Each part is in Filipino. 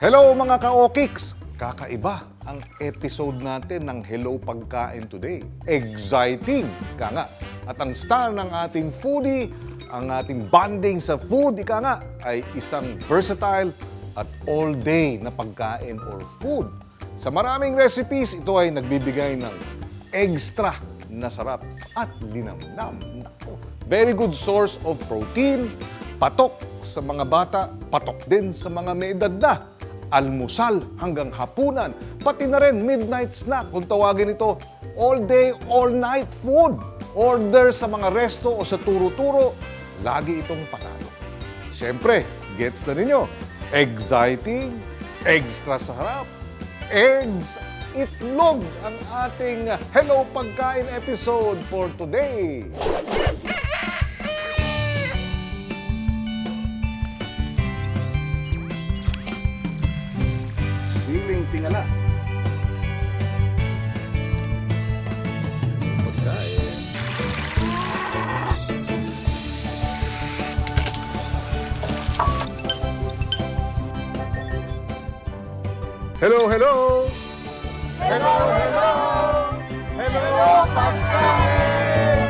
Hello mga ka-okiks! Kakaiba ang episode natin ng Hello Pagkain today. Exciting! Ika nga. At ang star ng ating foodie, ang ating bonding sa food, ika nga, ay isang versatile at all-day na pagkain or food. Sa maraming recipes, ito ay nagbibigay ng extra na sarap at linamnam. Nako, Very good source of protein, patok sa mga bata, patok din sa mga may edad na. Almusal hanggang hapunan, pati na rin midnight snack kung tawagin ito all day, all night food. Order sa mga resto o sa turo-turo, lagi itong panalo. Siyempre, gets na ninyo. Exciting, extra sarap, eggs, itlog ang ating Hello Pagkain episode for today. Hello, hello! Hello, hello! Pagkain!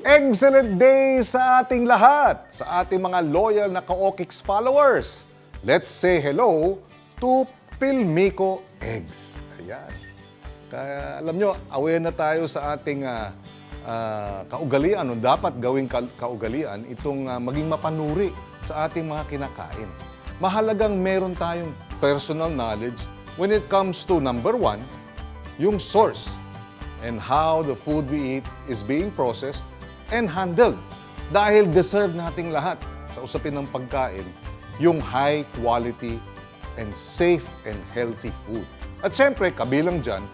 Excellent day sa ating lahat, sa ating mga loyal na Kaokix followers. Let's say hello to Pilmico Eggs. Ayan. Kaya alam nyo, aware na tayo sa ating ah, ah, kaugalian o dapat gawing ka- kaugalian itong ah, maging mapanuri sa ating mga kinakain. Mahalagang meron tayong personal knowledge when it comes to number one, yung source and how the food we eat is being processed and handled. Dahil deserve nating lahat sa usapin ng pagkain yung high quality and safe and healthy food. At syempre, kabilang dyan,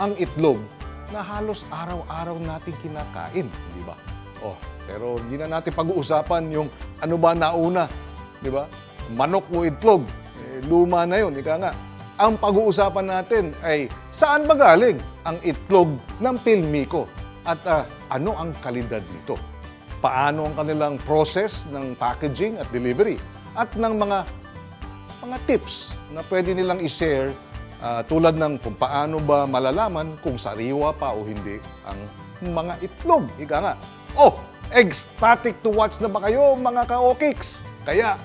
ang itlog na halos araw-araw natin kinakain, di ba? Oh, pero hindi na natin pag-uusapan yung ano ba nauna, di ba? Manok o itlog, eh, luma na yun, ika nga. Ang pag-uusapan natin ay saan ba galing ang itlog ng pilmiko at ah, ano ang kalidad nito? Paano ang kanilang process ng packaging at delivery? At ng mga mga tips na pwede nilang i-share ah, tulad ng kung paano ba malalaman kung sariwa pa o hindi ang mga itlog. Ika nga. Oh, ecstatic to watch na ba kayo mga ka-okiks? Kaya,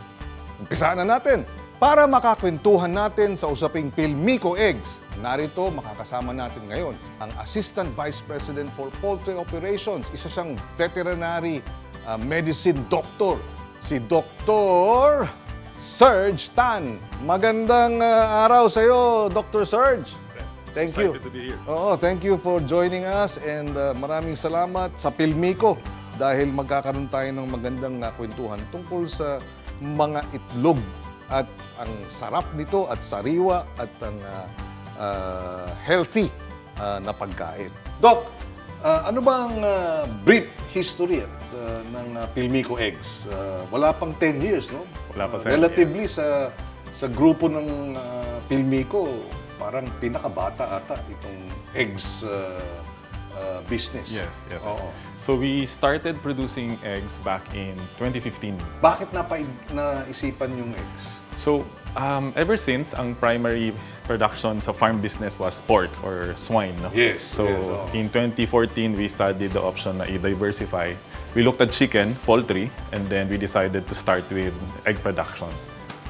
umpisa na natin. Para makakwentuhan natin sa usaping Pilmico Eggs, narito makakasama natin ngayon ang Assistant Vice President for Poultry Operations, isa siyang veterinary ah, medicine doctor, si Dr. Serge Tan. Magandang ah, araw sa iyo, Dr. Serge. Thank you. To be here. Oo, thank you for joining us and uh, maraming salamat sa Pilmico dahil magkakaroon tayo ng magandang uh, kwentuhan tungkol sa mga itlog at ang sarap nito at sariwa at ang uh, uh, healthy uh, na pagkain. Doc, uh, ano ba ang uh, brief history at, uh, ng uh, Pilmico Eggs? Uh, wala pang 10 years, no? Wala pa, Uh, relatively sa sa grupo ng uh, Pilmico, parang pinakabata ata itong eggs uh, uh, business. Yes, yes. Oo. So we started producing eggs back in 2015. Bakit napaig naisipan yung eggs? So um, ever since, ang primary production sa farm business was pork or swine. No? Yes, So yes, oo. in 2014, we studied the option na i-diversify. We looked at chicken, poultry, and then we decided to start with egg production.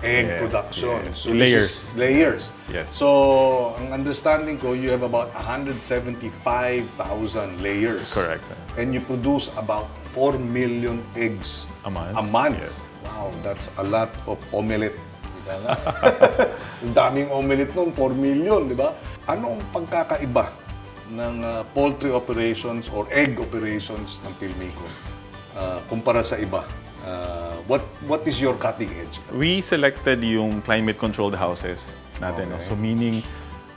Egg Yeah, production. yes. So Layers. layers. Yes. So, ang understanding ko, you have about 175,000 layers. Correct, sir. And you produce about 4 million eggs A month. A month. Yes. Wow, that's a lot of omelette. Ika nga. Ang daming omelette nun, 4 million, di ba? Ano ang pagkakaiba ng uh, poultry operations or egg operations ng Pilmico uh, kumpara sa iba? Uh, what what is your cutting edge? We selected yung climate-controlled houses natin. No? Okay. So meaning,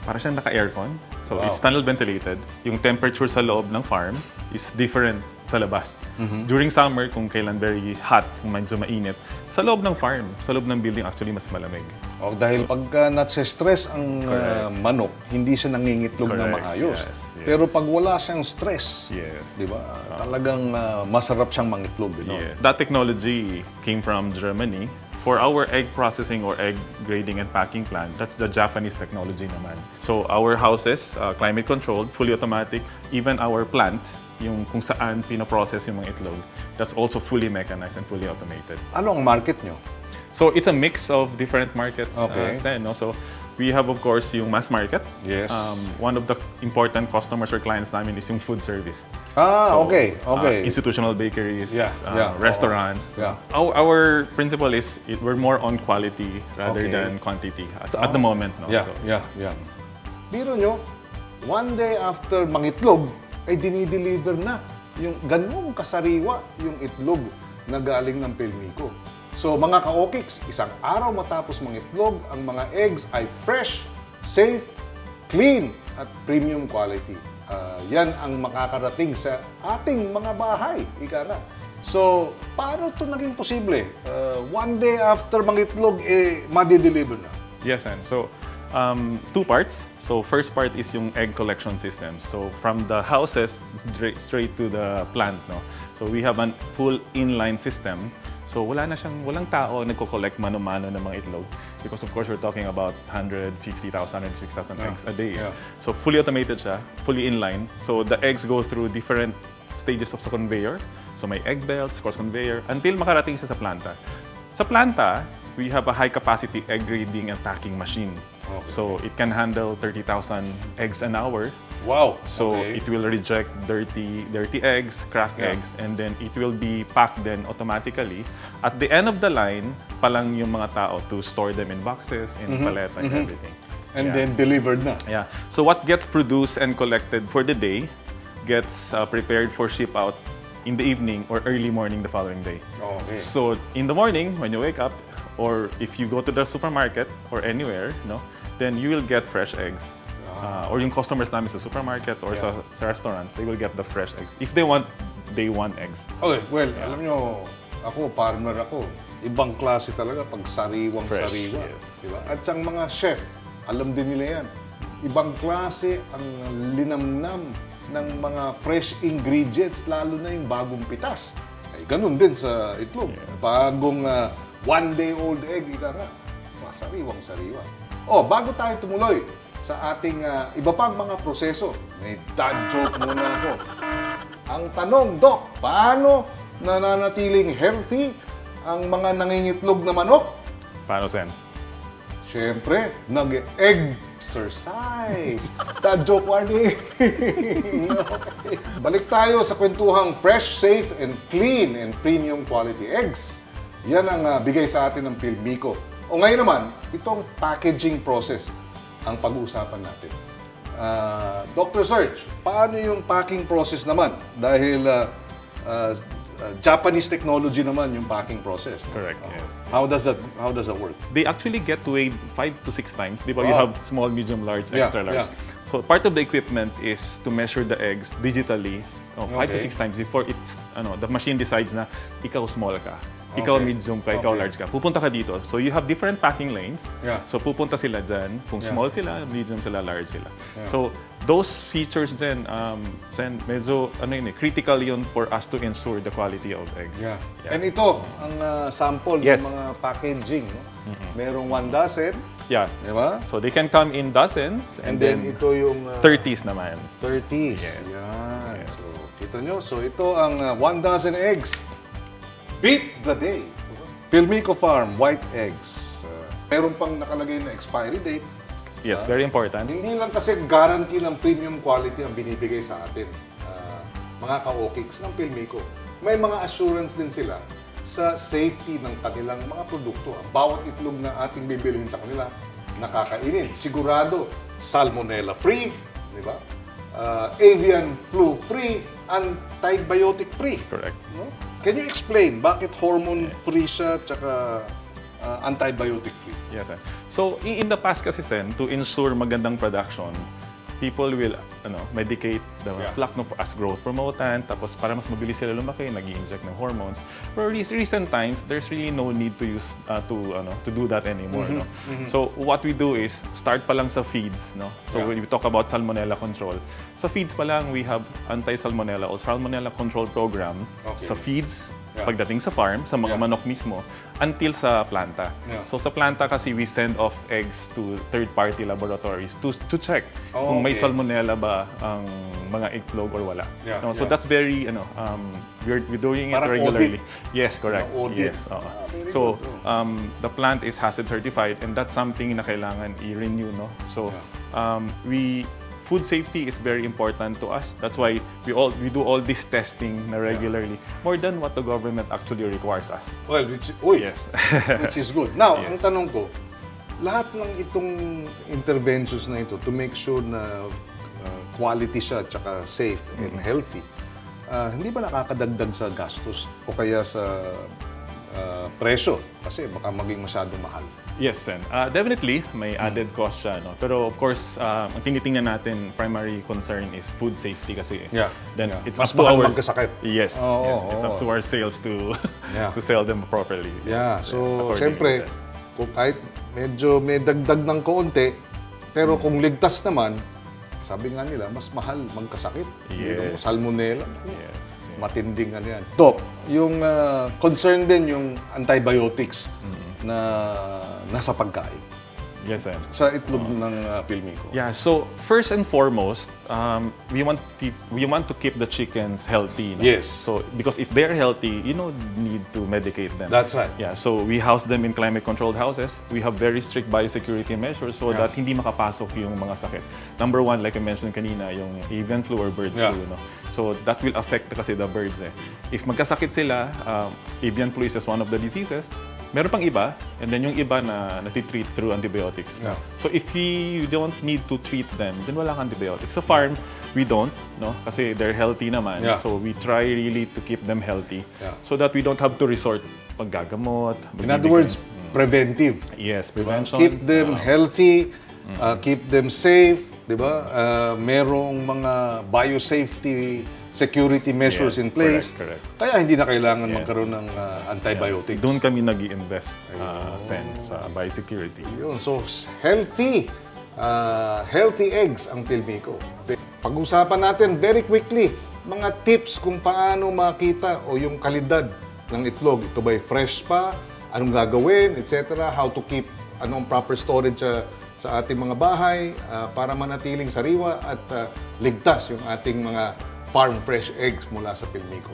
para siyang naka-aircon. So Wow. it's tunnel ventilated. Yung temperature sa loob ng farm is different sa labas. Mm-hmm. During summer, kung kailan very hot, kung medyo mainit, sa loob ng farm, sa loob ng building actually mas malamig. O dahil pagka nasa-stress ang uh, manok, hindi siya nangingitlog na Correct. maayos. Yes, yes. Pero pag wala siyang stress, Yes. di ba? Talagang uh, masarap siyang mangitlog, di ba? Yeah. That technology came from Germany. For our egg processing or egg grading and packing plant, that's the Japanese technology naman. So our houses, uh, climate controlled, fully automatic, even our plant, yung kung saan pinoprocess yung mga itlog, that's also fully mechanized and fully automated. Ano ang market nyo? So it's a mix of different markets, Okay. uh, Sen, no? So we have, of course, yung mass market. Yes. Um, one of the important customers or clients namin is yung food service. Ah, So, okay, uh, okay. institutional bakeries, Yeah, uh, yeah, restaurants. Yeah. Our, our principle is it, we're more on quality rather Okay. than quantity as- at the moment. No? Yeah, So, yeah, yeah. Biro nyo, one day after mangitlog, ay dinideliver na yung ganung kasariwa yung itlog na galing ng Pilmico. So mga ka-okiks, isang araw matapos mangitlog, ang mga eggs ay fresh, safe, clean, at premium quality. Ah, yan ang makakarating sa ating mga bahay, ika nga. So, paano ito naging posible? Ah, one day after mangitlog, eh, madideliver na. Yes, and so um, two parts. So first part is yung egg collection system. So from the houses straight, to the plant, no. So we have a full inline system. So wala na siyang walang tao nagko-collect mano-mano ng mga itlog because of course we're talking about 150,000 160,000 eggs a day. yeah. So fully automated siya, fully inline. So the eggs go through different stages of the conveyor. So may egg belts, cross conveyor, until makarating siya sa planta. Sa planta, we have a high capacity egg grading and packing machine. Okay. So it can handle 30,000 eggs an hour. Wow! So Okay. it will reject dirty dirty eggs, cracked Yeah. eggs, and then it will be packed then automatically. At the end of the line, palang yung mga tao to store them in boxes, in paleta, and everything. Mm-hmm. And Yeah. then delivered na. Yeah. So what gets produced and collected for the day gets uh, prepared for ship out in the evening or early morning the following day. Okay. So in the morning when you wake up or if you go to the supermarket or anywhere, no, then you will get fresh eggs. Uh, or yung customers namin sa supermarkets or sa, Yeah. sa restaurants, they will get the fresh eggs. If they want day one eggs. Okay, well, alam nyo, ako, farmer ako. Ibang klase talaga pag sariwang Fresh, sariwa. yes. Diba? At ang mga chef, alam din nila yan. Ibang klase ang linamnam ng mga fresh ingredients, lalo na yung bagong pitas. Ay, ganun din sa itlog. Bagong ah, one-day-old egg, ika nga. Masariwang sariwa. Oh, bago tayo tumuloy sa ating ah, iba pang mga proseso, may dad joke muna ako. Ang tanong, Doc, paano nananatiling healthy ang mga nangingitlog na manok? Paano, Sen? Siyempre, nag-exercise. Dad joke warning. okay. Balik tayo sa kwentuhang fresh, safe, and clean and premium quality eggs. Yan ang ah, bigay sa atin ng Pilmico. O ngayon naman, itong packaging process ang pag-uusapan natin. Ah, Dr. Serge, paano yung packing process naman? Dahil ah, ah, ah, Japanese technology naman yung packing process. no? Correct, Ah, yes. How does that how does that work? they actually get weighed five to six times. Di ba? You Wow. have small, medium, large, Yeah, extra large. yeah. So part of the equipment is to measure the eggs digitally oh, five to Okay. six times before it's ano the machine decides na ikaw small ka. Ikaw Okay. medium ka, ikaw Okay. large ka. Pupunta ka dito. So you have different packing lanes. Yeah. So pupunta sila dyan. Kung Yeah. small sila, medium sila, large sila. Yeah. So those features then, um, then medyo ano yun eh, critical yun for us to ensure the quality of eggs. Yeah. Yeah. And ito, ang ah, sample Yes. ng mga packaging. No? Merong one dozen, Yeah. di ba? So they can come in dozens And, and, then, then, ito yung ah, 30s naman. 30s. Yes. Yan. Yes. So, kita nyo. So, ito ang ah, one dozen eggs. Beat the day. Pilmico Farm, white eggs. Ah, meron pang nakalagay na expiry date. Yes, very important. Hindi lang kasi guarantee ng premium quality ang binibigay sa atin, ah, mga ka-okiks ng Pilmico. May mga assurance din sila sa safety ng kanilang mga produkto. Ang bawat itlog na ating bibilhin sa kanila, nakakainin. Sigurado, salmonella-free, di ba? Ah, avian flu-free, antibiotic-free. Correct. No? Can you explain bakit hormone-free siya tsaka ah, antibiotic-free? Yes, sir. So, in the past kasi, Sen, to ensure magandang production, people will ano, medicate the Yeah. plaque no, as growth promotant, tapos para mas mabilis sila lumaki, nag inject ng hormones. Pero these recent times, there's really no need to use uh, to ano to do that anymore. No? So what we do is start pa lang sa feeds. No? So Yeah. when we talk about salmonella control, sa feeds pa lang we have anti-salmonella or salmonella control program Okay. sa feeds Yeah. pagdating sa farm, sa mga Yeah. manok mismo, until sa planta. Yeah. So sa planta kasi we send off eggs to third-party laboratories to to check Oh, kung may okay. salmonella ba ang mga eggplog or wala. Yeah, No, so yeah. that's very ano um we're, we're doing it Parang regularly. audit. Yes, correct. Parang audit. Yes. oo. Ah, so um the plant is hazard certified and that's something na kailangan i-renew, no? So um we food safety is very important to us. That's why we all we do all this testing na regularly, more than what the government actually requires us. Well, which, uy, Yes. which is good. Now, ang Yes. tanong ko, lahat ng itong interventions na ito to make sure na uh, quality siya at saka safe and Mm-hmm. healthy, uh, hindi ba nakakadagdag sa gastos o kaya sa uh, presyo? Kasi baka maging masyadong mahal. Yes, Sen. Uh, definitely, may added cost siya. No? Pero of course, uh, ang tinitingnan natin, primary concern is food safety kasi. Yeah, Then yeah. it's Mas up to our... magkasakit. Yes, Oo, yes. It's oo. up to our sales to Yeah. to sell them properly. Yeah, Yes, so siyempre, kung kahit medyo may dagdag ng kaunti, pero kung ligtas naman, sabi nga nila, mas mahal magkasakit. Yung Yes. salmonella, Yes. yes. matinding ano yan. Doc, yung ah, concern din yung antibiotics na nasa pagkain. Yes, Sen. Sa itlog ng uh, Pilmico. Yeah, so first and foremost, um, we want to, we want to keep the chickens healthy. no? Yes. So because if they're healthy, you don't need to medicate them. That's right. Yeah, so we house them in climate-controlled houses. We have very strict biosecurity measures so Yeah. that hindi makapasok yung mga sakit. Number one, like I mentioned kanina, yung avian flu or bird Yeah. flu. No? So that will affect kasi the birds. Eh. If magkasakit sila, um, avian flu is just one of the diseases. Meron pang iba, and then yung iba na natitreat through antibiotics. Yeah. So if we don't need to treat them, then wala kang antibiotics. Sa farm, we don't, no? Kasi they're healthy naman. Yeah. So we try really to keep them healthy Yeah. so that we don't have to resort paggagamot. In other words, preventive. yes, prevention. Keep them healthy, uh, keep them safe, di ba? Uh, merong mga biosafety security measures Yes, in place. correct, correct. Kaya hindi na kailangan Yeah. magkaroon ng uh, antibiotics. doon kami nag invest uh, sen sa biosecurity. Yun. So, healthy. uh, healthy eggs ang Pilmico. Pag-usapan natin very quickly, mga tips kung paano makita o yung kalidad ng itlog. Ito ba'y fresh pa? Anong gagawin? Etc. How to keep anong proper storage sa, sa ating mga bahay uh, para manatiling sariwa at uh, ligtas yung ating mga farm fresh eggs mula sa Pilmico.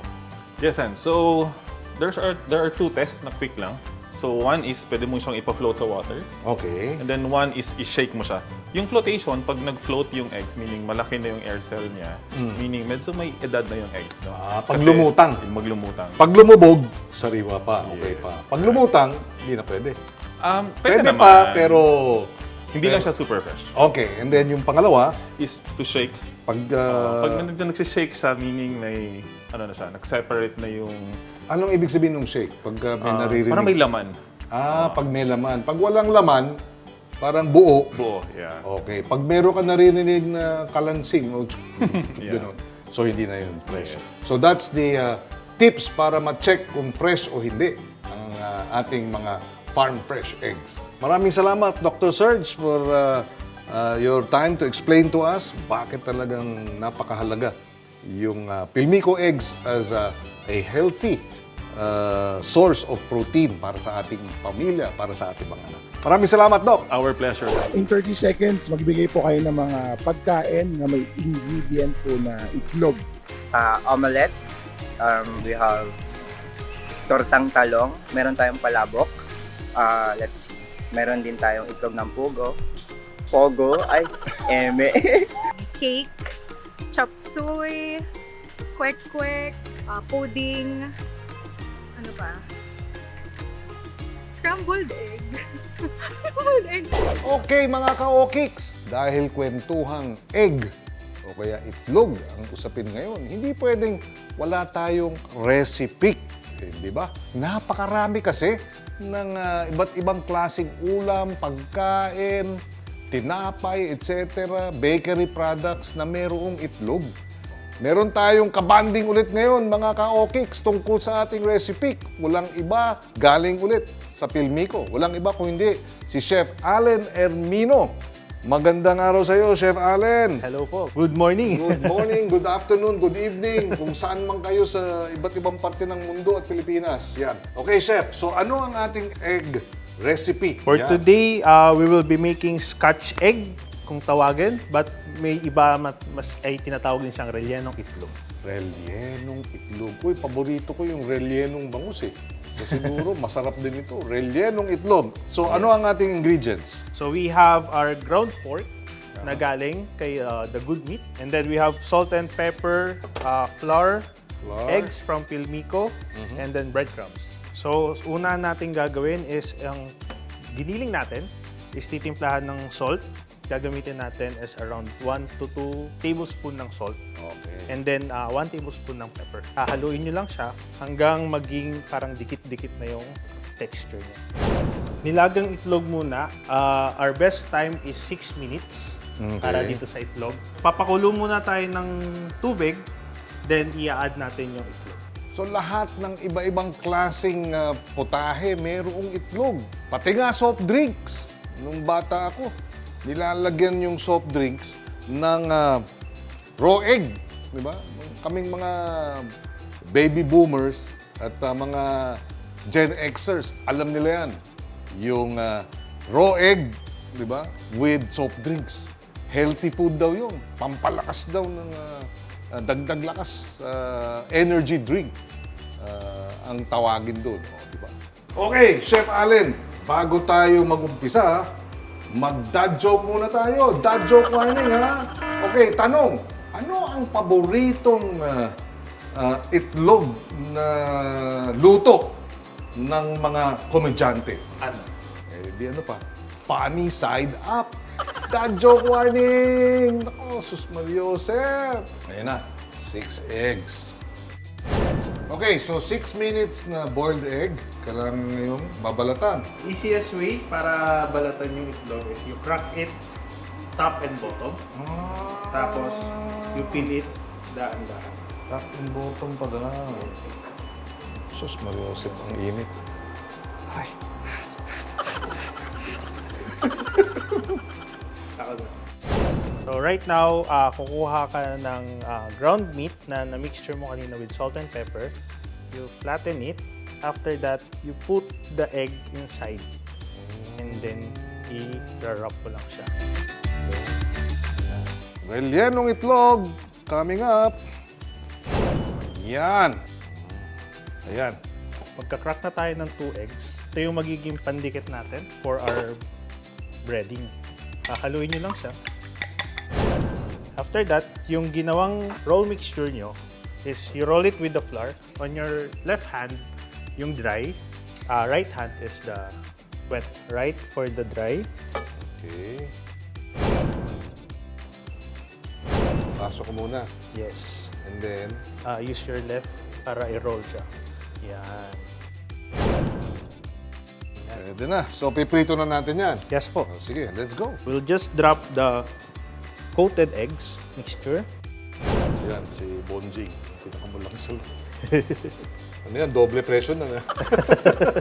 Yes, sen. So there's are there are two tests na quick lang. So one is pwede mo siyang ipa-float sa water. Okay. And then one is i-shake mo siya. Yung flotation, pag nag-float yung eggs, meaning malaki na yung air cell niya, meaning medyo may edad na yung eggs. No? Ah, pag Kasi- lumutang. Maglumutang. Pag lumubog, sariwa pa, okay pa. Pag lumutang, hindi na pwede. Um, Pwede, naman. pa, pero... Hindi lang siya super fresh. Okay, and then yung pangalawa, Is to shake. pag... Uh, pag nag nag-shake siya, meaning may, ano na siya, nag-separate na yung... anong ibig sabihin ng shake? Pag uh, may ah, naririnig? parang may laman. Ah, pag may laman. Pag walang laman, parang buo. Buo, yeah. Okay. Pag meron ka naririnig na kalansing, o Yeah. ganun. So, hindi na yun fresh. Yes. So, that's the uh, tips para ma-check kung fresh o hindi ang uh, ating mga farm fresh eggs. Maraming salamat, Dr. Serge, for uh, uh, your time to explain to us bakit talagang napakahalaga yung uh, Pilmico eggs as a, a healthy uh, source of protein para sa ating pamilya, para sa ating mga anak. Maraming salamat, Doc. Our pleasure. In 30 seconds, magbigay po kayo ng mga pagkain na may ingredient po na itlog. uh, omelette. Um, we have tortang talong. Meron tayong palabok. Uh, let's see. Meron din tayong itlog ng pugo. Pogo. Ay, eme. cake, chop suey, kwek-kwek, ah, pudding, ano pa? Scrambled egg. Scrambled egg. Okay mga ka-okiks, dahil kwentuhang egg o kaya itlog ang usapin ngayon, hindi pwedeng wala tayong recipe. Eh, di ba? Napakarami kasi ng ah, iba't ibang klaseng ulam, pagkain, tinapay, etc., bakery products na merong itlog. Meron tayong kabanding ulit ngayon, mga ka-okiks, tungkol sa ating recipe. Walang iba, galing ulit sa Pilmico. Walang iba kung hindi si Chef Allen Ermino. Magandang araw sa iyo, Chef Allen. Hello po. Good morning. Good morning, good afternoon, good evening, kung saan man kayo sa iba't ibang parte ng mundo at Pilipinas. Yan. Okay, Chef. So ano ang ating egg recipe? For Yan. today, uh, we will be making scotch egg, kung tawagin. But may iba mat- mas ay tinatawag din siyang rellenong itlog. Relyenong itlog. Uy, paborito ko yung relyenong bangus eh. So siguro masarap din ito. Relyenong itlog. So ano ang ating ingredients? So we have our ground pork na galing kay uh, The Good Meat. And then we have salt and pepper, uh, flour, Flour. eggs from Pilmico, and then breadcrumbs. So una natin gagawin is ang giniling natin is titimplahan ng salt. Gagamitin natin is around 1 to 2 tablespoon ng salt. Okay. And then, uh, 1 tablespoon ng pepper. Hahaluin nyo lang siya hanggang maging parang dikit-dikit na yung texture niya. Nilagang itlog muna. Uh, our best time is 6 minutes para dito sa itlog. Papakulo muna tayo ng tubig, then i-add natin yung itlog. So lahat ng iba-ibang klasing ah, putahe merong itlog. Pati nga soft drinks. Nung bata ako, nilalagyan yung soft drinks ng ah, raw egg. Di ba? Kaming mga baby boomers at ah, mga Gen Xers, alam nila yan. Yung ah, raw egg, di ba? With soft drinks. Healthy food daw yun. Pampalakas daw ng ah, dagdag lakas ah, energy drink ah, ang tawagin doon. O, di ba? Okay, Chef Allen, bago tayo mag-umpisa, mag-dad joke muna tayo. Dad joke warning, ha? Okay, tanong. Ano ang paboritong ah, ah, itlog na luto ng mga komedyante? Ano? Eh, di ano pa? Funny side up. Dad joke warning! Nako, sus Mariosep. Ayan na, six eggs. Okay, so six minutes na boiled egg. Kailangan ngayong babalatan. Easiest way para balatan yung itlog is you crack it top and bottom. Tapos, you peel it daan-daan. Top and bottom pa lang. Sus Mariosep, ang init. Ay, So right now, ah, kukuha ka ng ah, ground meat na na-mixture mo kanina with salt and pepper. You flatten it. After that, you put the egg inside. And then, i-wrap mo lang siya. relyenong itlog. Coming up. Yan. Ayan. Magka-crack na tayo ng 2 eggs. Ito yung magiging pandikit natin for our breading. Kakaluin nyo lang siya. After that, yung ginawang roll mixture nyo is you roll it with the flour. On your left hand, yung dry. Uh, right hand is the wet. Right for the dry. Okay. Pasok muna. Yes. And then, Uh, use your left para i-roll siya. Yan. pwede na. So, piprito na natin yan. Yes po. O, sige, let's go. We'll just drop the coated eggs mixture. Yan, si Bonjing. Pinakamalaki sa Ano yan, doble presyo na na.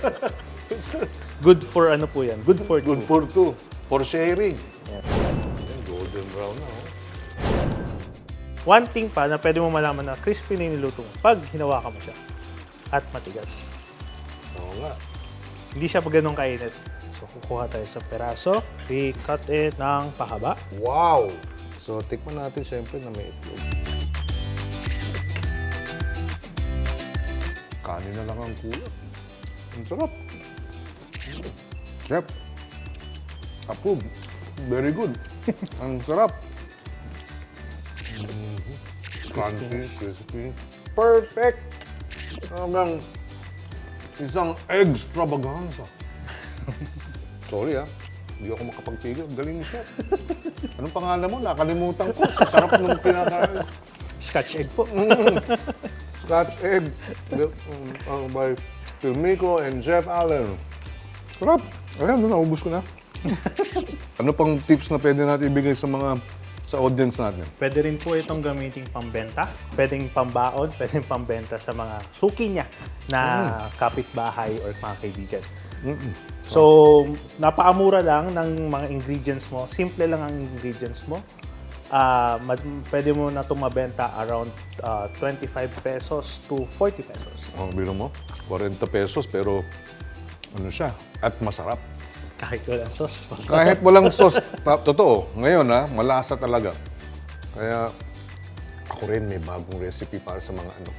Good for ano po yan? Good for Good two. for two. For sharing. Yan, golden brown na. Oh. One thing pa na pwede mo malaman na crispy na yung niluto mo pag hinawakan mo siya at matigas. Oo nga. Hindi siya pa ganun kainit. So, kukuha tayo sa peraso. We cut it ng pahaba. Wow! So, tikman natin syempre na may itlog. Kanin na lang ang kulat. Ang sarap. Chef, approve. Very good. ang sarap. Mhm. Crunchy, crispy. Perfect! Hanggang isang extravaganza. Sorry ah. Hindi ako makapagpigil. Galing ni Chef. Anong pangalan mo? Nakalimutan ko. Sa Sarap nung pinakain. Scotch egg po. Scotch egg built uh, by Filmico and Chef Allen. Sarap. Ayan, naubos ko na. Ano pang tips na pwede natin ibigay sa mga sa audience natin? Pwede rin po itong gamitin pambenta, pwedeng pambaon, pwedeng pambenta sa mga suki niya na kapitbahay or mga kaibigan. So, napakamura lang ng mga ingredients mo. Simple lang ang ingredients mo. Ah, mad- pwede mo na itong mabenta around ah, 25 pesos to 40 pesos. Ang biro mo, 40 pesos pero ano siya, at masarap. Kahit walang sauce. basta- Kahit walang sauce, ta- totoo, ngayon ha, malasa talaga. Kaya ako rin may bagong recipe para sa mga ano.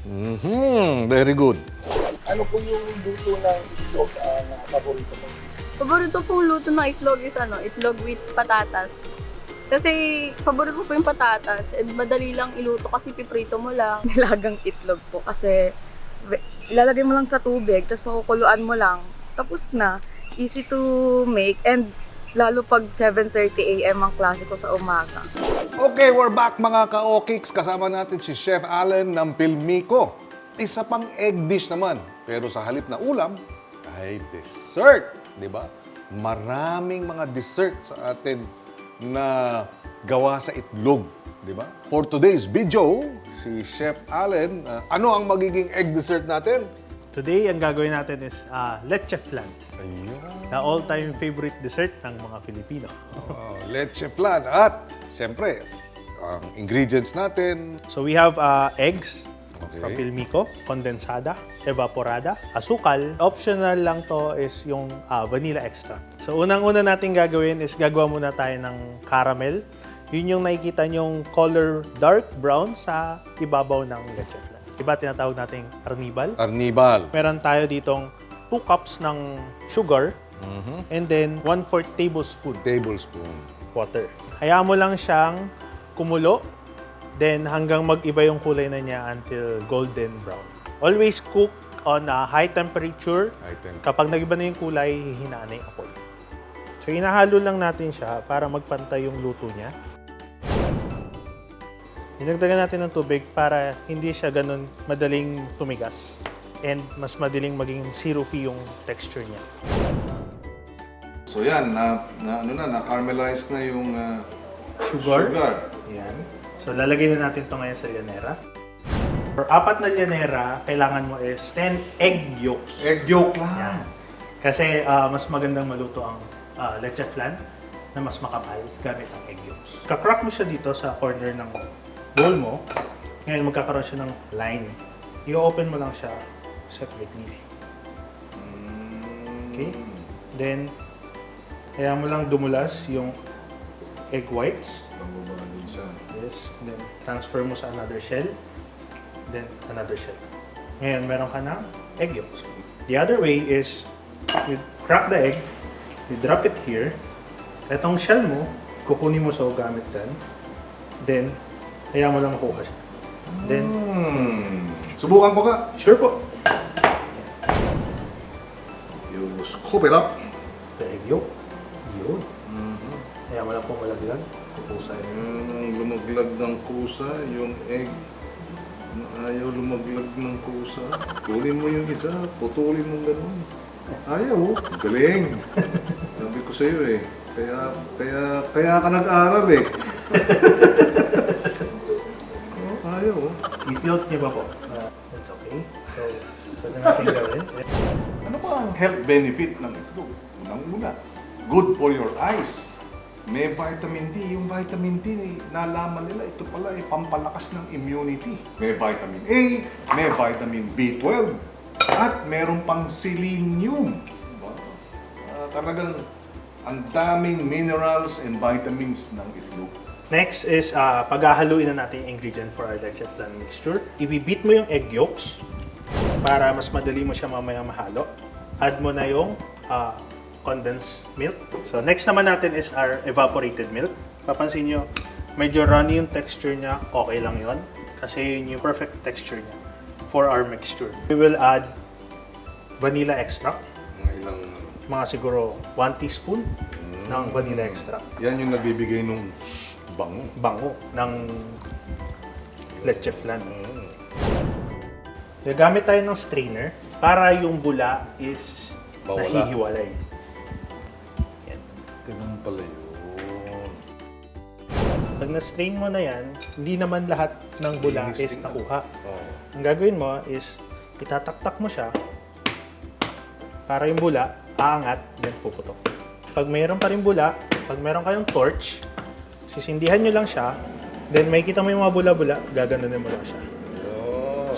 Mhm, very good. Ano po yung luto ng itlog ah, na paborito mo? Paborito pong luto ng itlog is ano, itlog with patatas. Kasi paborito ko po yung patatas and madali lang iluto kasi piprito mo lang. Nilagang itlog po kasi ilalagay mo lang sa tubig tapos pakukuluan mo lang. Tapos na. Easy to make and lalo pag 7.30 a.m. ang klase ko sa umaga. Okay, we're back mga ka-okiks. Kasama natin si Chef Allen ng Pilmico. Isa pang egg dish naman. Pero sa halip na ulam, ay dessert. Di ba? Maraming mga dessert sa atin na gawa sa itlog. Di ba? For today's video, si Chef Allen, uh, ano ang magiging egg dessert natin? Today, ang gagawin natin is ah, leche flan. Ayun. Na all-time favorite dessert ng mga Filipino. Oh, leche flan. At, siyempre, ang ingredients natin, So we have uh, eggs Okay. from Pilmico, kondensada, evaporada, asukal. Optional lang to is yung uh, vanilla extract. So unang-una natin gagawin is gagawa muna tayo ng caramel. Yun yung nakikita nyong color dark brown sa ibabaw ng leche flan. Iba tinatawag nating arnibal. Arnibal. Meron tayo ditong 2 cups ng sugar and then 1/4 tablespoon Tablespoon. water. Hayaan mo lang siyang kumulo, then hanggang mag-iba yung kulay na niya until golden brown. Always cook on a high temperature. Item. Kapag nag-iba na yung kulay, hihinaan na yung apoy. So, hinahalo lang natin siya para magpantay yung luto niya. Dinagdagan natin ng tubig para hindi siya ganun madaling tumigas and mas madaling maging syrupy yung texture niya. So yan, na, na ano na, na-caramelize na yung ah, Sugar. sugar. Yan. So, lalagay na natin ito ngayon sa llanera. For apat na llanera, kailangan mo is 10 egg yolks. Egg yolk Yan. lang. Kasi ah, mas magandang maluto ang ah, leche flan na mas makapal gamit ang egg yolks. Kakrack mo siya dito sa corner ng bowl mo. Ngayon, magkakaroon siya ng line. I-open mo lang siya separately. Okay? Then, kaya mo lang dumulas yung egg whites. Yes. Then, transfer mo sa another shell. Then, another shell. Ngayon, meron ka ng egg yolks. The other way is, you crack the egg, you drop it here. Itong shell mo, kukunin mo sa gamit dyan. Then, kaya mo lang makuha siya. Then, Hmm. Subukan ko ka. sure po, You scoop it up. Kusa, yung egg na ayaw lumaglag ng kusa. Kunin mo yung isa, putulin mo ganun. Ayaw, galing. Sabi ko sa iyo eh. Kaya, kaya, kaya ka nag-aral eh. oh, ayaw. I-tilt niyo ba po? Uh, that's okay. So, pwede natin gawin. Ano ba ang health benefit ng itlog? Unang-una, good for your eyes. May vitamin D. Yung vitamin D, nalaman nila, ito pala ay pampalakas ng immunity. May vitamin A, may vitamin B12, at meron pang selenium. Diba? Ah, talagang ang daming minerals and vitamins ng itlog. Next is, uh, paghahaluin na natin yung ingredient for our leche flan mixture. Ibibit mo yung egg yolks para mas madali mo siya mamaya mahalo. Add mo na yung uh, condensed milk. So next naman natin is our evaporated milk. Papansin nyo, medyo runny yung texture niya. Okay lang yon Kasi yun yung perfect texture niya for our mixture. We will add vanilla extract. Mga ilang, Mga siguro 1 teaspoon ng vanilla extract. yan yung nagbibigay nung bango. bango ng leche flan. Gagamit tayo ng strainer para yung bula is Bawala. nahihiwalay. Pag na-strain mo na yan, hindi naman lahat ng bula is nakuha. Ang gagawin mo is, itataktak mo siya para yung bula, aangat, then puputok. Pag mayroon pa rin bula, pag mayroon kayong torch, sisindihan nyo lang siya, then may kita mo yung mga bula-bula, gaganunin mo lang siya.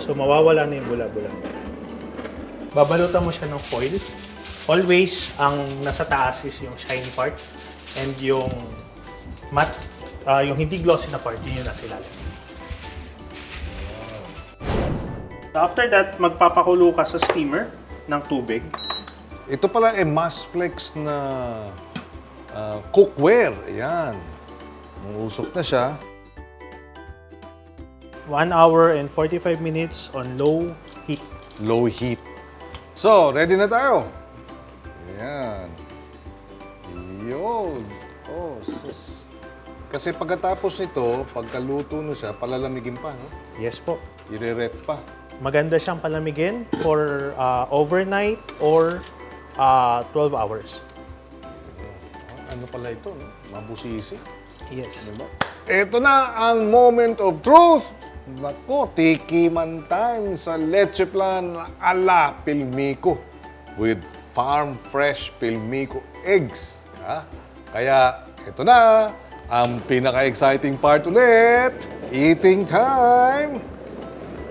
So mawawala na yung bula-bula. Babalutan mo siya ng foil. Always, ang nasa taas is yung shine part and yung matte, ah, yung hindi glossy na part, yun yung nasa ilalim. After that, magpapakulo ka sa steamer ng tubig. Ito pala ay Masplex na ah, cookware. Ayan. Usok na siya. 1 hour and 45 minutes on low heat. Low heat. So, ready na tayo. Ayan. Yun. Kasi pagkatapos nito, pagkaluto na siya, palalamigin pa, no? Yes po. Ire-rep pa. Maganda siyang palamigin for ah, overnight or ah, 12 hours. Ano pala ito, no? Mabusisi. Yes. Diba? Ito na ang moment of truth. Nako, tikiman time sa Leche Plan ala Pilmico with farm fresh Pilmico eggs. Ha? Kaya ito na ang pinaka-exciting part ulit. Eating time!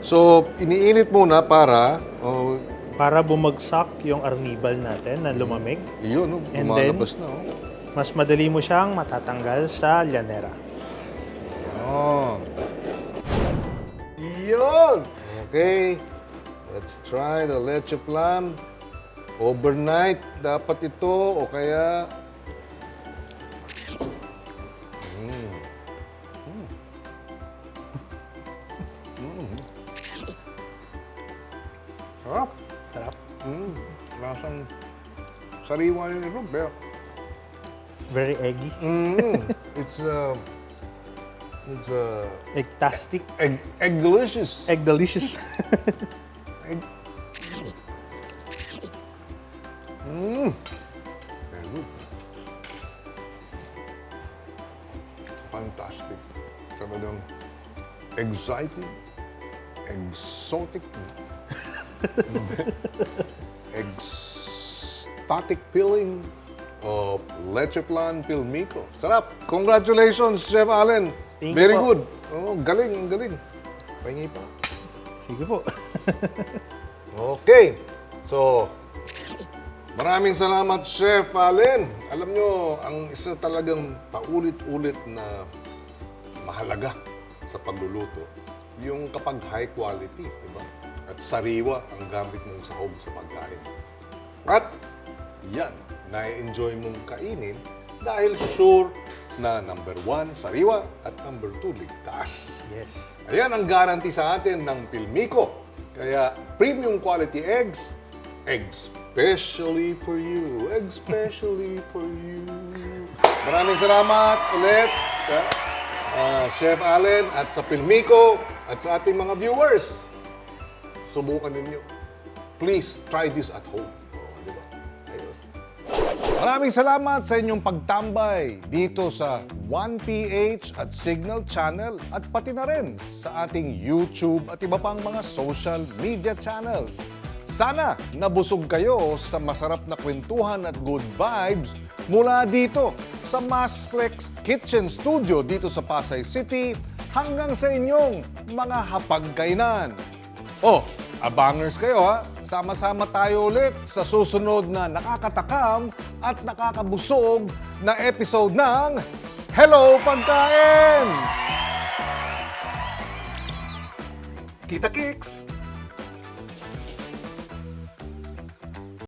So, iniinit muna para, oh, Para bumagsak yung arnibal natin na lumamig, yun, no, And lumalabas na. Oh. mas madali mo siyang matatanggal sa llanera. Oh. Yun! Okay. Let's try the leche plan. Overnight, dapat ito o kaya... sariwa yung ito, pero... Very eggy. Mm. It's, uh, it's, uh, Egg-tastic. egg, egg delicious. Egg delicious. Mm. Very good. Fantastic. Talagang exciting, exotic, ecstatic feeling of Leche Plan Pilmico. Sarap! Congratulations, Chef Allen! Thank you Very po. good. Oh, galing, galing. Pahingi pa. Sige po. Okay. So, maraming salamat, Chef Allen. Alam nyo, ang isa talagang paulit-ulit na mahalaga sa pagluluto, yung kapag high quality, di ba? At sariwa ang gamit mong sahog sa pagkain. At yan, na-enjoy mong kainin dahil sure na number one, sariwa, at number two, ligtas. Yes. Ayan ang guarantee sa atin ng Pilmico. Kaya premium quality eggs, eggs specially for you. Eggs specially for you. Maraming salamat ulit, uh, Chef Allen, at sa Pilmico, at sa ating mga viewers. Subukan ninyo. Please try this at home. Maraming salamat sa inyong pagtambay dito sa 1PH at Signal Channel at pati na rin sa ating YouTube at iba pang mga social media channels. Sana nabusog kayo sa masarap na kwentuhan at good vibes mula dito sa Masplex Kitchen Studio dito sa Pasay City hanggang sa inyong mga hapagkainan. Oh, abangers kayo ha. Sama-sama tayo ulit sa susunod na nakakatakam at nakakabusog na episode ng Hello Pagkain! Kita Kicks!